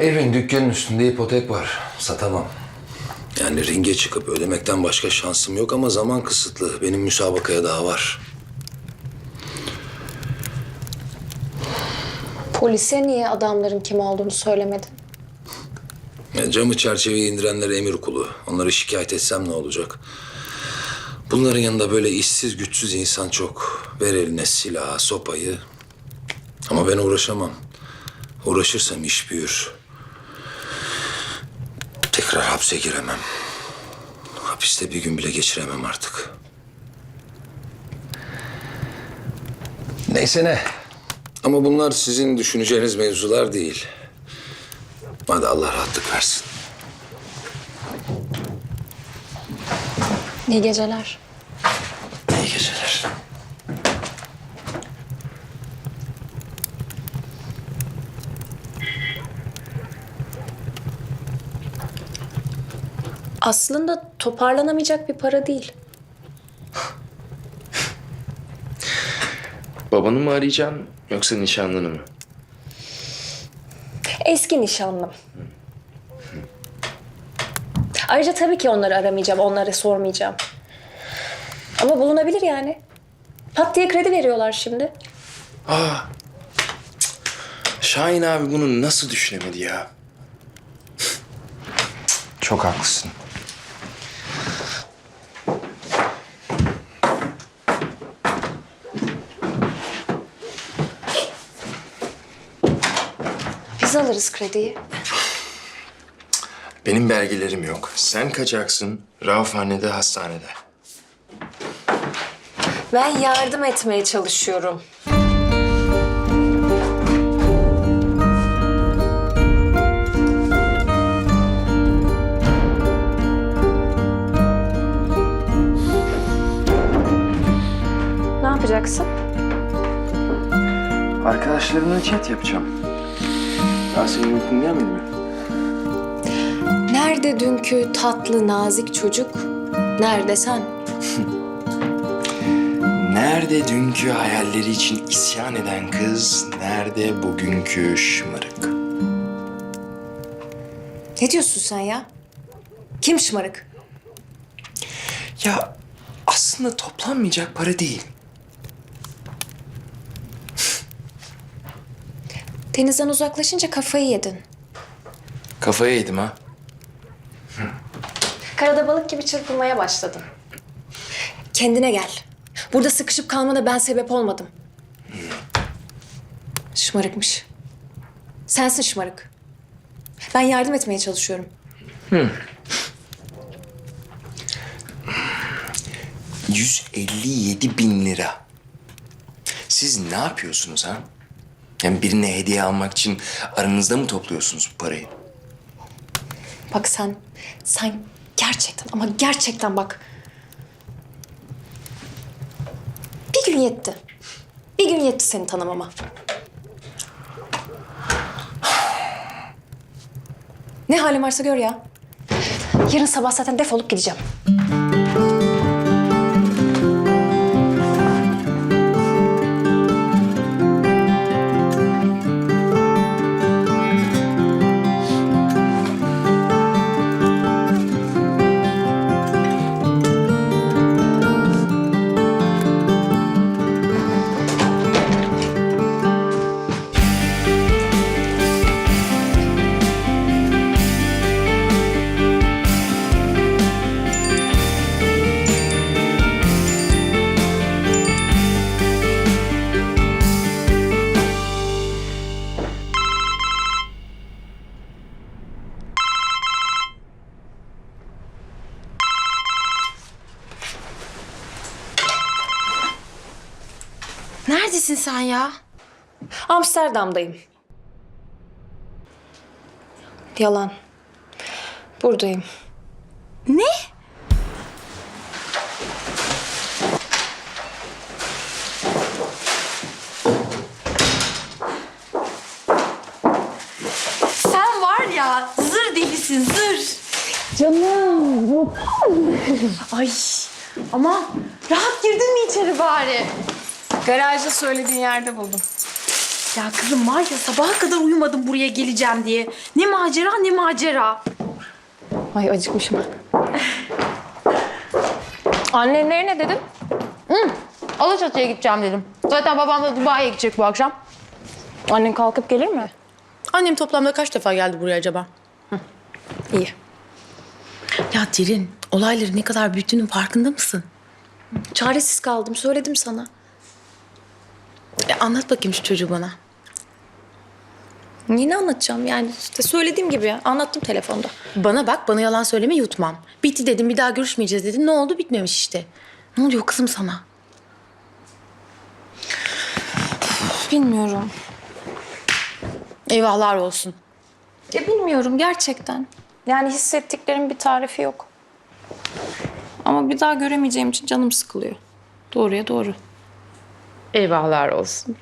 Evin dükkanın üstünde ipotek var. Satamam. Yani ringe çıkıp ödemekten başka şansım yok ama zaman kısıtlı. Benim müsabakaya daha var. Polise niye adamların kim olduğunu söylemedin? Ya camı çerçeveyi indirenler emir kulu. Onları şikayet etsem ne olacak? Bunların yanında böyle işsiz güçsüz insan çok. Ver eline silahı, sopayı. Ama ben uğraşamam. Uğraşırsam iş büyür. Tekrar hapse giremem. Hapiste bir gün bile geçiremem artık. Neyse ne. Ama bunlar sizin düşüneceğiniz mevzular değil. Hadi Allah rahatlık versin. İyi geceler. Aslında toparlanamayacak bir para değil. Babanı mı arayacaksın yoksa nişanlını mı? Eski nişanlım. Ayrıca tabii ki onları aramayacağım, onlara sormayacağım. Ama bulunabilir yani. Pat diye kredi veriyorlar şimdi. Şahin abi bunu nasıl düşünemedi ya? Çok haklısın. Biz alırız krediyi. Benim belgelerim yok. Sen kaçacaksın. Raufhane'de, hastanede. Ben yardım etmeye çalışıyorum. Ne yapacaksın? Arkadaşlarımla chat yapacağım. Daha senin uykun gelmedi mi? Nerede dünkü tatlı nazik çocuk? Nerede sen? Nerede dünkü hayalleri için isyan eden kız, nerede bugünkü şımarık? Ne diyorsun sen ya? Kim şımarık? Ya aslında toplanmayacak para değil. Denizden uzaklaşınca kafayı yedin. Kafaya yedim ha. Karada balık gibi çırpınmaya başladın. Kendine gel. Burada sıkışıp kalmana ben sebep olmadım. Şımarıkmış. Sensin şımarık. Ben yardım etmeye çalışıyorum. 157 bin lira. Siz ne yapıyorsunuz ha? Yani birine hediye almak için aranızda mı topluyorsunuz bu parayı? Bak sen, sen gerçekten ama gerçekten bak. Bir gün yetti. Bir gün yetti seni tanımama. Ne halin varsa gör ya. Yarın sabah zaten defolup gideceğim. Neredesin sen ya? Amsterdam'dayım. Yalan. Buradayım. Ne? Sen var ya zır delisin zır. Canım. Ay ama rahat girdin mi içeri bari? Garajda söylediğin yerde buldum. Ya kızım var ya sabaha kadar uyumadım buraya geleceğim diye. Ne macera ne macera. Ay acıkmışım. Annenlere ne dedin? Alaçatı'ya gideceğim dedim. Zaten babam da Dubai'ye gidecek bu akşam. Annen kalkıp gelir mi? Annem toplamda kaç defa geldi buraya acaba? İyi. Ya Derin, olayları ne kadar büyüttüğünün farkında mısın? Çaresiz kaldım söyledim sana. E, anlat bakayım şu çocuğu bana. Yine anlatacağım yani işte söylediğim gibi ya. Anlattım telefonda. Bana bak, bana yalan söyleme yutmam. Bitti dedim, bir daha görüşmeyeceğiz dedin. Ne oldu? Bitmemiş işte. Ne oluyor kızım sana? Bilmiyorum. Eyvahlar olsun. Ya bilmiyorum gerçekten. Yani hissettiklerim bir tarifi yok. Ama bir daha göremeyeceğim için canım sıkılıyor. Doğruya doğru. Eyvahlar olsun.